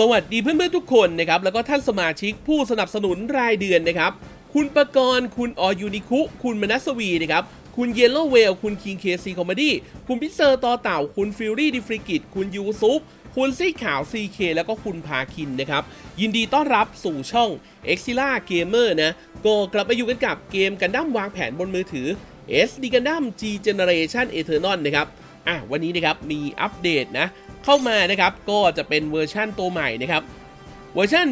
สวัสดีเพื่อนๆทุกคนนะครับแล้วก็ท่านสมาชิกผู้สนับสนุนรายเดือนนะครับ คุณประกรณ์คุณออยูนิคุ คุณมนัสวีนะครับคุณเยลโลเวลคุณคิงเคซีคอมเมดี้คุณพิเซอร์ต่อเต่า คุณฟิลลี่ดิฟริกิตคุณยูซุปคุณซี่ขาว CK แล้วก็คุณพาคินนะครับ ยินดีต้อนรับสู่ช่อง e x i l a Gamer นะก็กลับมาอยู่กันกับเกมกันดั้มวางแผนบนมือถือ SD กันดั้ม G Generation Eternal นะครับ อะวันนี้นะครับมีอัปเดตนะเข้ามานะครับก็จะเป็นเวอร์ชั่นตัวใหม่นะครับเวอร์ชัน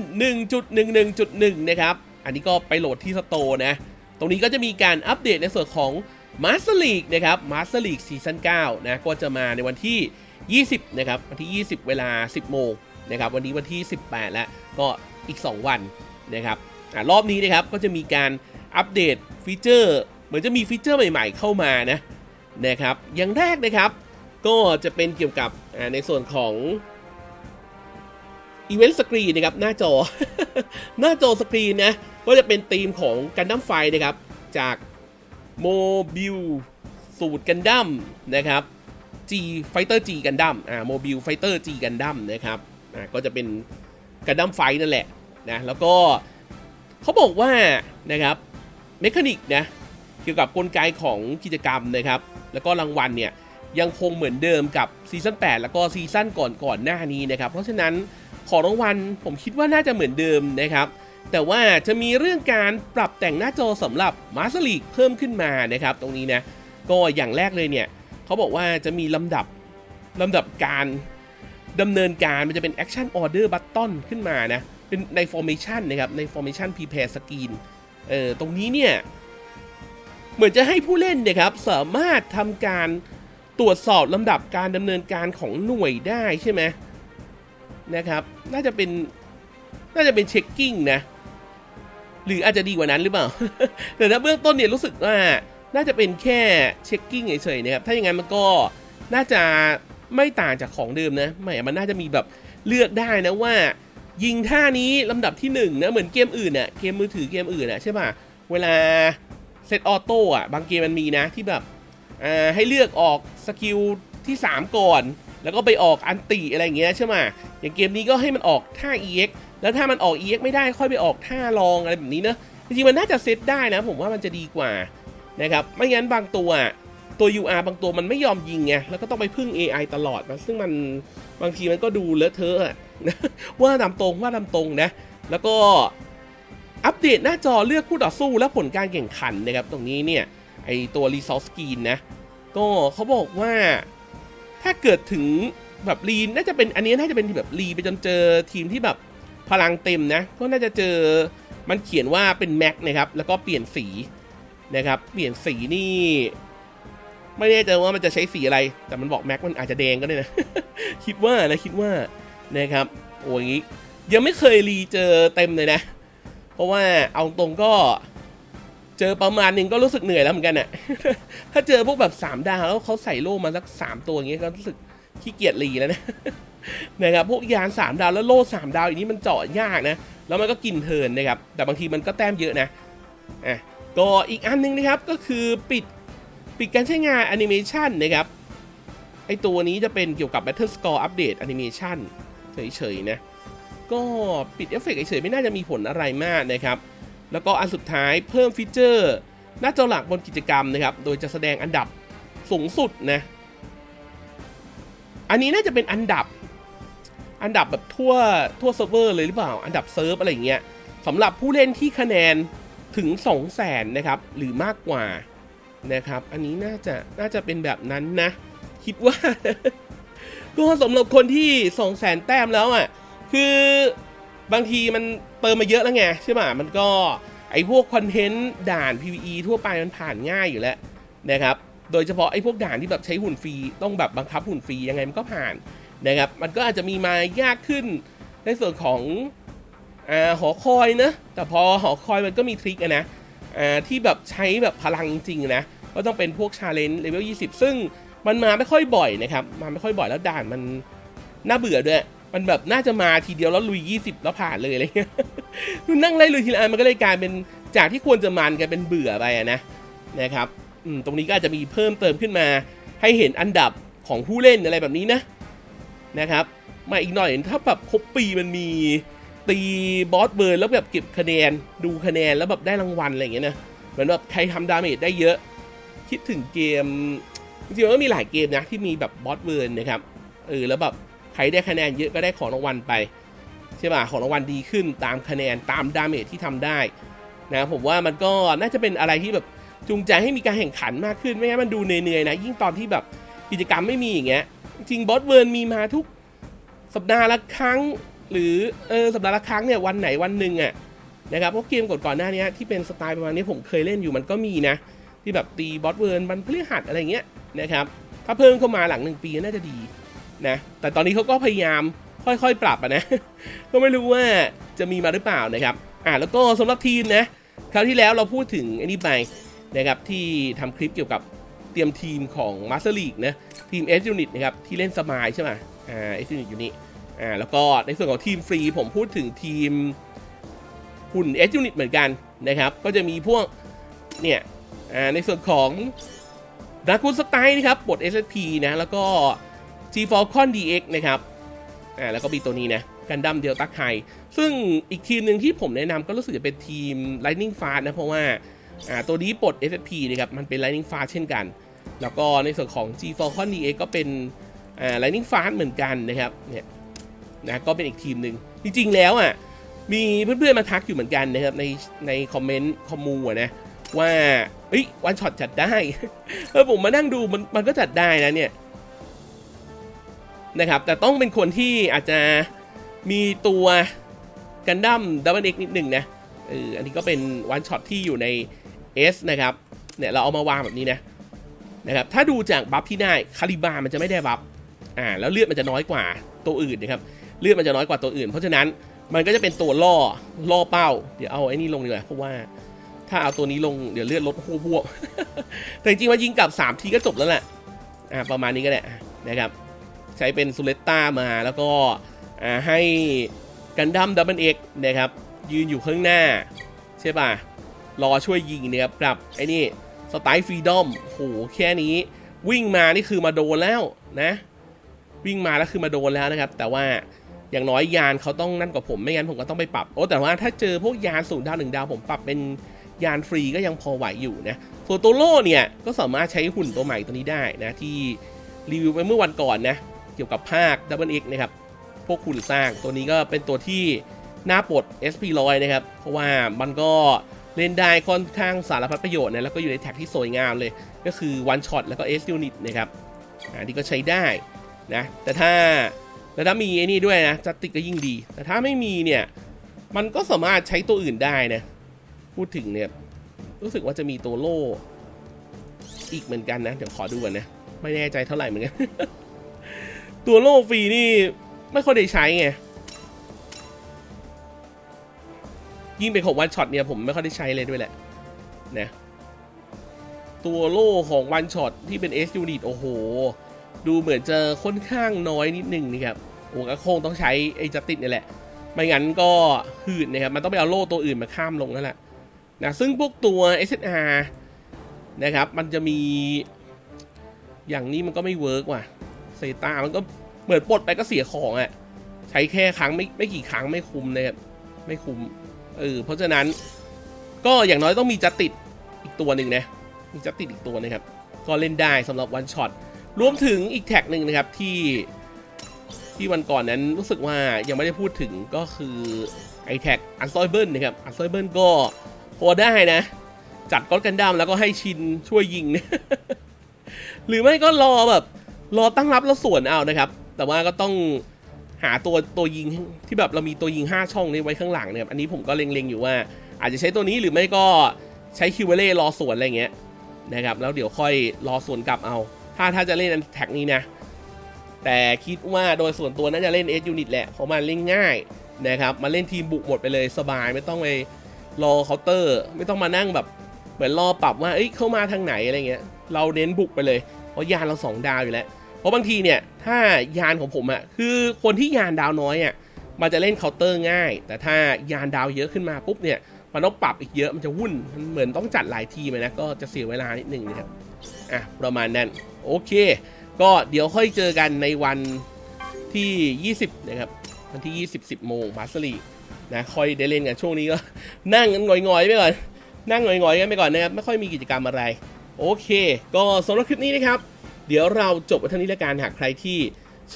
1.11.1 นะครับอันนี้ก็ไปโหลดที่สโตร์นะ ตรงนี้ก็จะมีการอัปเดตในส่วนของ Master League นะครับ Master League ซีซั่น9นะก็จะมาในวันที่ 20 นะครับ วันที่ 20 เวลา 10 โมงนะครับ วันนี้วันที่ 18 แล้ว ก็อีก 2 วันนะครับอรอบนี้นะครับก็จะมีการอัปเดตฟีเจอร์ เหมือนจะมีฟีเจอร์ใหม่ๆเข้ามานะนะครับ อย่างแรกนะครับ ก็จะเป็นเกี่ยวกับในส่วนของอีเวนต์สกรีนนะครับ หน้าจอ หน้าจอสกรีนนะ ก็จะเป็นธีมของกันดั้มไฟนะครับ จากโมบิลสูตรกันดั้มนะครับ G Fighter G กันดั้มอ่าโมบิลไฟเตอร์ G กันดั้มนะครับอ่าก็จะเป็นกันดั้มไฟนั่นแหละนะแล้วก็เขาบอกว่านะครับเมคานิกนะเกี่ยวกับกลไกของกิจกรรมนะครับ แล้วก็รางวัลเนี่ย ยังคงเหมือนเดิมกับซีซั่น8แล้วก็ซีซั่นก่อนก่อนๆหน้านี้นะครับ เพราะฉะนั้นของรางวัลผมคิดว่าน่าจะเหมือนเดิมนะครับ แต่ว่าจะมีเรื่องการปรับแต่งหน้าจอสำหรับมาสลีกเพิ่มขึ้นมานะครับ ตรงนี้นะก็อย่างแรกเลยเนี่ยเขาบอกว่าจะมีลำดับลำดับการดำเนินการมันจะเป็น Action Order Button ขึ้นมานะเป็นใน Formation นะครับใน Formation Prepare Screen เออตรงนี้เนี่ยเหมือนจะให้ผู้เล่นเนะครับสามารถทำการ ตรวจสอบลำดับการดำเนินการของหน่วยได้ใช่ไหมนะครับ น่าจะเป็นน่าจะเป็นเช็คกิ้งนะ หรืออาจจะดีกว่านั้นหรือเปล่า แต่ถ้าเบื้องต้นเนี่ยรู้สึกว่าน่าจะเป็นแค่เช็คกิ้งเฉยๆนะครับ ถ้าอย่างนั้นมันก็น่าจะไม่ต่างจากของเดิมนะไม่มันน่าจะมีแบบเลือกได้นะว่า ยิงท่านี้ลำดับที่หนึ่งนะเหมือนเกมอื่นน่ะเกมมือถือเกมอื่นน่ะใช่ป่ะเวลาเซตออโต้อะบางเกมมันมีนะที่แบบ ให้เลือกออกสกิลที่ 3 ก่อน แล้วก็ไปออกอันติอะไรอย่างเงี้ยใช่ไหมอย่างเกมนี้ก็ให้มันออกท่า EX แล้วถ้ามันออก EX ไม่ได้ค่อยไปออกท่ารองอะไรแบบนี้เนอะจริงๆมันน่าจะเซตได้นะ ผมว่ามันจะดีกว่านะครับไม่งั้นบางตัวตัว UR บางตัวมันไม่ยอมยิงไงแล้วก็ต้องไปพึ่ง AI ตลอดนะซึ่งมันบางทีมันก็ดูเลอะเทอะอะว่าตามตรงว่าตามตรงนะ แล้วก็อัปเดตหน้าจอเลือกคู่ต่อสู้และผลการแข่งขันนะครับ ตรงนี้เนี่ย ไอตัว Resource Screen นะ ก็เขาบอกว่าถ้าเกิดถึงแบบรีน่าจะเป็นอันนี้น่าจะเป็นแบบรีไปจนเจอทีมที่แบบพลังเต็มนะ ก็น่าจะเจอมันเขียนว่าเป็นแม็กนะครับ แล้วก็เปลี่ยนสีนะครับ เปลี่ยนสีนี่ ไม่แน่ใจว่ามันจะใช้สีอะไร แต่มันบอกแม็กมันอาจจะแดงก็ได้นะ คิดว่านะคิดว่านะครับ โอ้ยงี้ ยังไม่เคยรีเจอเต็มเลยนะ เพราะว่าเอาตรงก็ เจอประมาณหนึ่งก็รู้สึกเหนื่อยแล้วเหมือนกันอะถ้าเจอพวกแบบ3ดาวแล้วเขาใส่โล่มาสัก3ตัวอย่างเงี้ยก็รู้สึกขี้เกียจรีแล้วนะนะครับพวกยาน3ดาวแล้วโล่3ดาวอย่างนี้มันเจาะยากนะแล้วมันก็กินเทินนะครับ แต่บางทีมันก็แต้มเยอะนะอะก็อีกอันหนึงนะครับก็คือปิดปิดการใช้งานแอนิเมชันนะครับไอตัวนี้จะเป็นเกี่ยวกับ Battle Score Update Animation เฉยๆนะ ก็ปิดเอฟเฟกต์เฉยๆไม่น่าจะมีผลอะไรมากนะครับ แล้วก็อันสุดท้ายเพิ่มฟีเจอร์ หน้าจอหลักบนกิจกรรมนะครับ โดยจะแสดงอันดับสูงสุดนะ อันนี้น่าจะเป็นอันดับ อันดับแบบทั่วทั่วเซิร์ฟเวอร์เลยหรือเปล่า อันดับเซิร์ฟอะไรอย่างเงี้ยสำหรับผู้เล่นที่คะแนนถึง 2 0 0แสนนะครับ หรือมากกว่านะครับ อันนี้น่าจะน่าจะเป็นแบบนั้นนะ คิดว่าก็สำหรับคนที่ 2 0 0แสนแต้มแล้วอะ คือ บางทีมันเติมมาเยอะแล้วไงใช่ไหมมันก็ไอ้พวกคอนเทนต์ด่าน PVE ทั่วไปมันผ่านง่ายอยู่แล้วนะครับโดยเฉพาะไอ้พวกด่านที่แบบใช้หุ่นฟรีต้องแบบบังคับหุ่นฟรียังไงมันก็ผ่านนะครับมันก็อาจจะมีมายากขึ้นในส่วนของอ่าหอคอยนะแต่พอหอคอยมันก็มีทริคอะนะอ่าที่แบบใช้แบบพลังจริงนะก็ต้องเป็นพวกชาเลนจ์เลเวล20 ซึ่งมันมาไม่ค่อยบ่อยนะครับมาไม่ค่อยบ่อยแล้วด่านมันน่าเบื่อด้วย มันแบบน่าจะมาทีเดียวแล้วลุย 20 แล้วผ่านเลยอะไรเงี้ยนั่งไล่ลุยทีละอันมันก็เลยกลายเป็นจากที่ควรจะมันกลายเป็นเบื่อไปอะนะนะครับอืมตรงนี้ก็อาจจะมีเพิ่มเติมขึ้นมา ให้เห็นอันดับของผู้เล่นอะไรแบบนี้นะนะครับมาอีกหน่อยถ้าแบบครบปีมันมีตีบอสเบิร์นแล้วแบบเก็บคะแนนดูคะแนนแล้วแบบได้รางวัลอะไรอย่างเงี้ยนะเหมือนแบบใครทำดาเมจได้เยอะ คิดถึงเกมจริงๆมันก็มีหลายเกมนะที่มีแบบบอสเบิร์นนะครับเออแล้วแบบ ใครได้คะแนนเยอะก็ได้ของรางวัลไปใช่ป่ะของรางวัลดีขึ้นตามคะแนนตามดาเมจที่ทำได้นะผมว่ามันก็น่าจะเป็นอะไรที่แบบจูงใจให้มีการแข่งขันมากขึ้นไม่งั้นมันดูเหนื่อยๆนะยิ่งตอนที่แบบกิจกรรมไม่มีอย่างเงี้ยจริงบอสเบิร์นมีมาทุกสัปดาห์ละครั้ง หรือเออสัปดาห์ละครั้งเนี่ยวันไหนวันหนึ่งอะนะครับเพราะเกมก่อนๆหน้านี้ที่เป็นสไตล์ประมาณนี้ผมเคยเล่นอยู่มันก็มีนะ ที่แบบตีบอสเวิร์นบันพฤหัสอะไรเงี้ยนะครับถ้าเพิ่มเข้ามาหลังหนึ่งปีน่าจะดี นะ แต่ตอนนี้เขาก็พยายามค่อยๆ ปรับะนะ ก็ไม่รู้ว่าจะมีมาหรือเปล่านะครับ อ่าแล้วก็สำหรับทีมนะ คราวที่แล้วเราพูดถึงไอ้นี่ไปนะครับที่ทำคลิปเกี่ยวกับเตรียมทีมของ Master League นะ ทีม S Unit นะครับที่เล่นสมายใช่ไหมอ่า S Unit อยู่นี่อ่าแล้วก็ในส่วนของทีมฟรีผมพูดถึงทีมหุ่น S Unit เหมือนกันนะครับ ก็จะมีพวกเนี่ยอ่าในส่วนของดรากูนสไตล์นะครับบท SSP นะแล้วก็ G Falcon DX นะครับอ่าแล้วก็มีตัวนี้นะกันดั้มเดลต้าไคซึ่งอีกทีมหนึ่งที่ผมแนะนำก็รู้สึกจะเป็นทีม Lightning Fast นะ เพราะว่าอ่าตัวนี้ปลด SSP นะครับ มันเป็น Lightning Fast เช่นกัน แล้วก็ในส่วนของ G Falcon DX ก็เป็นอ่า Lightning Fast เหมือนกันนะครับเนี่ยนะก็เป็นอีกทีมหนึ่งจริงๆแล้วอะมีเพื่อนๆมาทักอยู่เหมือนกันนะครับในในคอมเมนต์คอมมูนะว่าเฮ้ยวันช็อตจัดได้เออผมมานั่งดูมันมันก็จัดได้นะเนี่ย นะครับ แต่ต้องเป็นคนที่อาจจะมีตัวกันดั้มดับเบิลเอ็กนิดหนึ่งนะเอออันนี้ก็เป็นวันช็อตที่อยู่ใน S นะครับเนี่ยเราเอามาวางแบบนี้นะนะครับถ้าดูจากบัฟที่ได้คาลิบามันจะไม่ได้บัฟอ่าแล้วเลือดมันจะน้อยกว่าตัวอื่นนะครับเลือดมันจะน้อยกว่าตัวอื่น เพราะฉะนั้นมันก็จะเป็นตัวล่อล่อเป้า เดี๋ยวเอาไอ้นี่ลงดีกว่าเพราะว่าถ้าเอาตัวนี้ลงเดี๋ยวเลือดลดหัวบวกแต่จริงๆว่ายิงกลับ3ทีก็จบแล้วแหละอ่าประมาณนี้ก็ได้นะครับ ใช้เป็นซูเลตตามาแล้วก็ให้กันดั้มดับเบิลเอ็กนะครับ ยืนอยู่ข้างหน้า ใช่ป่ะ รอช่วยยิงนะครับกับไอ้นี่สไตล์ฟรีดอมโหแค่นี้ วิ่งมานี่คือมาโดนแล้วนะ วิ่งมาแล้วคือมาโดนแล้วนะครับ แต่ว่าอย่างน้อยยานเขาต้องนั่นกว่าผมไม่งั้นผมก็ต้องไปปรับโอ้แต่ว่าถ้าเจอพวกยานศูนย์ดาวหนึ่งดาวผมปรับเป็นยานฟรีก็ยังพอไหวอยู่นะส่วนตัวโล่เนี่ยก็สามารถใช้หุ่นตัวใหม่ตัวนี้ได้นะที่รีวิวไปเมื่อวันก่อนนะ เกี่ยวกับภาค Double X นะครับ พวกหุ่นสร้างตัวนี้ก็เป็นตัวที่น้าปลด SP 1 0 0 นะครับ เพราะว่ามันก็เล่นได้ค่อนข้างสารพัดประโยชน์นะ แล้วก็อยู่ในแท็กที่สวยงามเลย ก็คือ One Shot แล้วก็ S Unit นะครับอันนี้ก็ใช้ได้นะ แต่ถ้าแต่ถ้ามีไอ้นี่ด้วยนะจัตติกก็ยิ่งดี แต่ถ้าไม่มีเนี่ย มันก็สามารถใช้ตัวอื่นได้นะ พูดถึงเนี่ย รู้สึกว่าจะมีตัวโล่อีกเหมือนกันนะ เดี๋ยวขอดูก่อนนะ ไม่แน่ใจเท่าไหร่เหมือนกัน ตัวโล่ฟรีนี่ไม่ค่อยได้ใช้ไง ยิ่งเป็นของวันช็อตเนี่ยผมไม่ค่อยได้ใช้เลยด้วยแหละนะตัวโล่ของวันช็อตที่เป็น S Unit โอ้โห ดูเหมือนจะค่อนข้างน้อยนิดนึงนะครับโอ้ก็คงต้องใช้ไอ้จัติดนี่แหละ ไม่งั้นก็หืดนะครับ มันต้องไปเอาโล่ตัวอื่นมาข้ามลงนั่นแหละนะซึ่งพวกตัว SSR นะครับ มันจะมีอย่างนี้มันก็ไม่เวิร์กว่ะเซตามันก็ เหมือนปลดไปก็เสียของอะ่ะ ใช้แค่ครั้งไม่ไม่กี่ครั้งไม่คุ้มนะครับไม่คุ้มเออเพราะฉะนั้นก็อย่างน้อยต้องมีจัดติดอีกตัวหนึ่งนะ มีจัดติดอีกตัวนะครับ ก็เล่นได้สำหรับวันช็อตรวมถึงอีกแท็กหนึ่งนะครับที่ที่วันก่อนนั้นรู้สึกว่ายังไม่ได้พูดถึงก็คือไอแท็กอันซอยเบิลนะครับอันซอยเบิลก็พอได้นะ จัดก้อนกันดั้มแล้วก็ให้ชินช่วยยิง หรือไม่ก็รอแบบ รอตั้งรับแล้วสวนเอานะครับ แต่ว่าก็ต้องหาตัวตัวยิงที่แบบเรามีตัวยิง 5 ช่องนี้ไว้ข้างหลังเนะครับอันนี้ผมก็เล็งๆอยู่ว่า อาจจะใช้ตัวนี้หรือไม่ก็ใช้คิวเวเล่รอสวนอะไรเงี้ยนะครับแล้วเดี๋ยวค่อยรอสวนกลับเอา ถ้าถ้าจะเล่นแท็กนี้นะ แต่คิดว่าโดยส่วนตัวน่าจะเล่น S Unit แหละเพราะมันเล่นง่ายนะครับมาเล่นทีมบุกหมดไปเลยสบายไม่ต้องไปรอเคาน์เตอร์ ไม่ต้องมานั่งแบบเหมือนรอปรับว่าเอ้ยเข้ามาทางไหนอะไรเงี้ยเราเน้นบุกไปเลยเพราะยานเราสองดาวอยู่แล้ว ราะบางทีเนี่ยถ้ายานของผมอะคือคนที่ยานดาวน้อยอะมันจะเล่นเคาน์เตอร์ง่าย แต่ถ้ายานดาวเยอะขึ้นมาปุ๊บเนี่ยมันต้องปรับอีกเยอะมันจะวุ่นมันเหมือนต้องจัดหลายทีมเลยนะก็จะเสียเวลานิดนึงนะครับอะประมาณนั้นโอเค ก็เดี๋ยวค่อยเจอกันในวันที่ 20 นะครับ วันที่ 20 10โมงมาสลีนะค่อยได้เล่นกันช่วงนี้ก็ นั่งกันงอยๆไปก่อน นั่งงอยๆกันไปก่อนนะครับ ไม่ค่อยมีกิจกรรมอะไร โอเค ก็สำหรับคลิปนี้นะครับ เดี๋ยวเราจบกันเท่านี้ละกันหากใครที่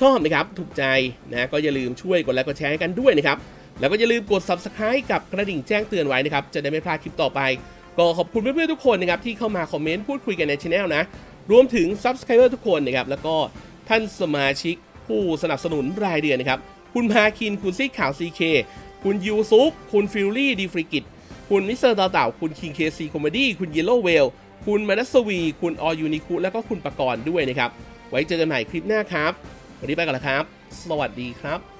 ชอบนะครับถูกใจนะก็อย่าลืมช่วยกดไลค์กดแชร์ให้กันด้วยนะครับแล้วก็อย่าลืมกด subscribe กับกระดิ่งแจ้งเตือนไว้นะครับจะได้ไม่พลาดคลิปต่อไป ก็ขอบคุณเพื่อนๆทุกคนนะครับที่เข้ามาคอมเมนต์พูดคุยกันในช anel นะรวมถึง subscriber ทุกคนนะครับแล้วก็ท่านสมาชิกผู้สนับสนุนรายเดือนนะครับคุณพาคินคุณซีข่าว CK คุณยูซุปคุณฟิลลี่ดีฟริกิตคุณมิสเตอร์ต่อเต่าคุณคิงเคซีคอมเมดี้คุณเยลโลเวล คุณมนัสวี คุณออยูนิคุ แล้วก็คุณประกรณ์ด้วยนะครับ ไว้เจอกันใหม่คลิปหน้าครับ วันนี้ไปก่อนละครับ สวัสดีครับ